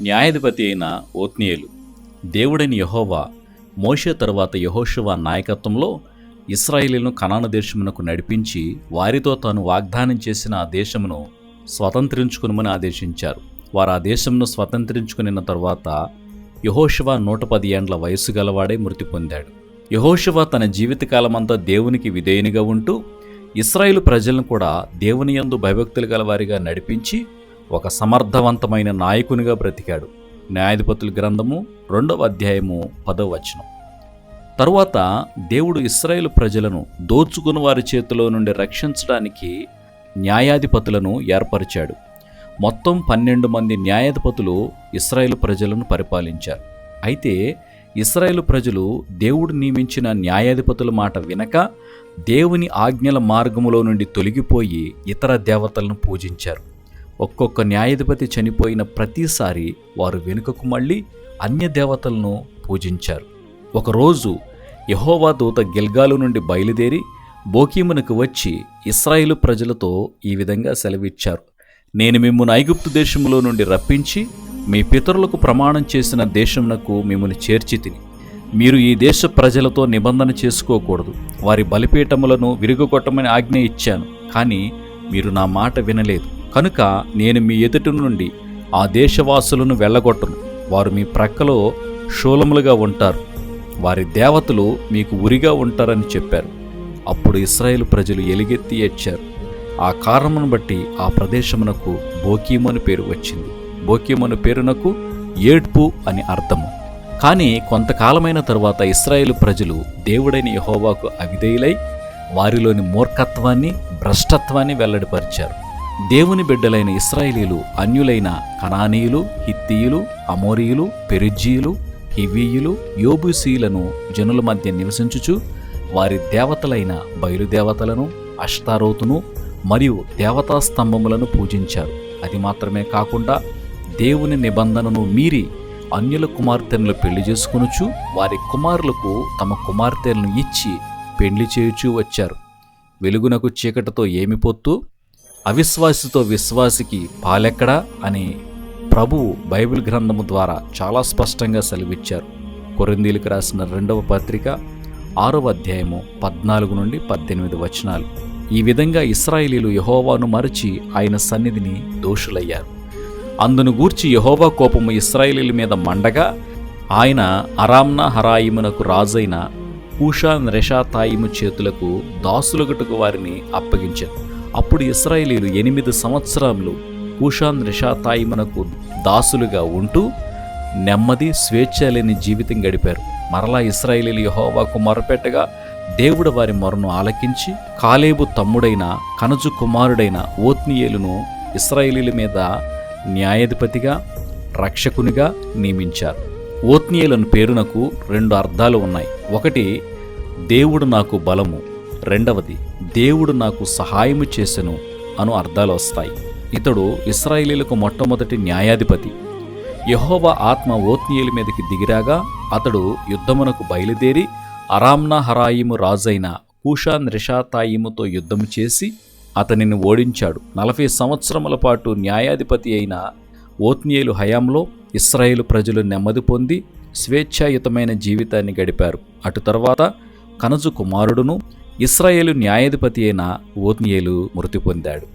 న్యాయాధిపతి అయిన ఓత్నియేలు దేవుడైన యహోవా మోషే తరువాత యహోషువ నాయకత్వంలో ఇస్రాయేలీలను కనాన దేశమునకు నడిపించి వారితో తాను వాగ్దానం చేసిన ఆ దేశమును స్వతంత్రించుకునమని ఆదేశించారు. వారు ఆ దేశమును స్వతంత్రించుకునిన తర్వాత యహోషువ నూట పది ఏండ్ల వయస్సు గలవాడే మృతి పొందాడు. యహోషువ తన జీవితకాలమంతా దేవునికి విధేయునిగా ఉంటూ ఇస్రాయిల్ ప్రజలను కూడా దేవుని యందు భయభక్తులు గలవారిగా నడిపించి ఒక సమర్థవంతమైన నాయకునిగా బ్రతికాడు. న్యాయాధిపతుల గ్రంథము రెండవ అధ్యాయము పదవ వచనం. తరువాత దేవుడు ఇస్రాయేలు ప్రజలను దోచుకుని వారి చేతిలో నుండి రక్షించడానికి న్యాయాధిపతులను ఏర్పరిచాడు. మొత్తం పన్నెండు మంది న్యాయాధిపతులు ఇస్రాయేలు ప్రజలను పరిపాలించారు. అయితే ఇస్రాయేలు ప్రజలు దేవుడు నియమించిన న్యాయాధిపతుల మాట వినక దేవుని ఆజ్ఞల మార్గములో నుండి తొలగిపోయి ఇతర దేవతలను పూజించారు. ఒక్కొక్క న్యాయాధిపతి చనిపోయిన ప్రతిసారి వారు వెనుకకు మళ్ళీ అన్య దేవతలను పూజించారు. ఒకరోజు యహోవా దూత గిల్గాలు నుండి బయలుదేరి బోకీమునకు వచ్చి ఇస్రాయిలు ప్రజలతో ఈ విధంగా సెలవిచ్చారు. నేను మిమ్మల్ని ఐగుప్తు దేశంలో నుండి రప్పించి మీ పితరులకు ప్రమాణం చేసిన దేశమునకు మిమ్మల్ని చేర్చి తిని. మీరు ఈ దేశ ప్రజలతో నిబంధన చేసుకోకూడదు. వారి బలిపీఠములను విరుగొట్టమని ఆజ్ఞ ఇచ్చాను. కానీ మీరు నా మాట వినలేదు. కనుక నేను మీ ఎదుటి నుండి ఆ దేశవాసులను వెళ్ళగొట్టను. వారు మీ ప్రక్కలో షూలములుగా ఉంటారు. వారి దేవతలు మీకు ఉరిగా ఉంటారని చెప్పారు. అప్పుడు ఇస్రాయేల్ ప్రజలు ఎలుగెత్తి ఏడ్చారు. ఆ కారణమును బట్టి ఆ ప్రదేశమునకు బోకీము పేరు వచ్చింది. బోకీమను పేరునకు ఏడ్పు అని అర్థము. కానీ కొంతకాలమైన తరువాత ఇస్రాయేల్ ప్రజలు దేవుడైన యహోవాకు అవిధేయులై వారిలోని మూర్ఖత్వాన్ని భ్రష్టత్వాన్ని వెల్లడిపరిచారు. దేవుని బిడ్డలైన ఇస్రాయేలీలు అన్యులైన కనానీయులు హిత్తీయులు అమోరీయులు పెరిజీయులు హివీయులు యోబుసీలను జనుల మధ్య నివసించుచు వారి దేవతలైన బయలుదేవతలను అష్టారోతును మరియు దేవతా స్తంభములను పూజించారు. అది మాత్రమే కాకుండా దేవుని నిబంధనను మీరి అన్యుల కుమార్తెలను పెళ్ళి చేసుకొనుచు వారి కుమారులకు తమ కుమార్తెలను ఇచ్చి పెళ్ళి చేయుచూ వచ్చారు. వెలుగునకు చీకటితో ఏమి పొత్తు? అవిశ్వాసితో విశ్వాసికి పాలెక్కడా అని ప్రభువు బైబిల్ గ్రంథము ద్వారా చాలా స్పష్టంగా సెలవిచ్చారు. కొరిందీలకు రాసిన రెండవ పత్రిక ఆరవ అధ్యాయము పద్నాలుగు నుండి పద్దెనిమిది వచనాలు. ఈ విధంగా ఇస్రాయేలీలు యహోవాను మరచి ఆయన సన్నిధిని దోషులయ్యారు. అందును గూర్చి యహోవా కోపము ఇస్రాయేలీల మీద మండగా ఆయన అరామ్నా హరాయిమునకు రాజైన కూషాన్ రెషాతాయిము చేతులకు దాసులగుటకు వారిని అప్పగించారు. అప్పుడు ఇస్రాయేలీలు ఎనిమిది సంవత్సరాలు కూషాన్ రిషాతాయిమునకు దాసులుగా ఉంటూ నెమ్మది స్వేచ్ఛ లేని జీవితం గడిపారు. మరలా ఇస్రాయేలీలు యహోవాకు మొరపెట్టగా దేవుడు వారి మొరను ఆలకించి కాలేబు తమ్ముడైన కనజు కుమారుడైన ఓత్నియేలును ఇస్రాయేలీల మీద న్యాయాధిపతిగా రక్షకునిగా నియమించారు. ఓత్నియేలను పేరునకు రెండు అర్థాలు ఉన్నాయి. ఒకటి దేవుడు నాకు బలము. రెండవది దేవుడు నాకు సహాయము చేసెను అను అర్థాలు వస్తాయి. ఇతడు ఇస్రాయేలీలకు మొట్టమొదటి న్యాయాధిపతి. యహోవా ఆత్మ ఓత్నీయుల మీదకి దిగిరాగా అతడు యుద్ధమునకు బయలుదేరి అరామ్నా హరాయిము రాజైన కూషాన్ రిషాతాయిముతో యుద్ధము చేసి అతనిని ఓడించాడు. నలభై సంవత్సరముల పాటు న్యాయాధిపతి అయిన ఓత్నియేలు హయాంలో ఇస్రాయేలు ప్రజలు నెమ్మది పొంది స్వేచ్ఛాయుతమైన జీవితాన్ని గడిపారు. అటు తర్వాత కనజు కుమారుడును ఇస్రాయేలు న్యాయాధిపతి అయిన ఓత్నియేలు మృతి పొందాడు.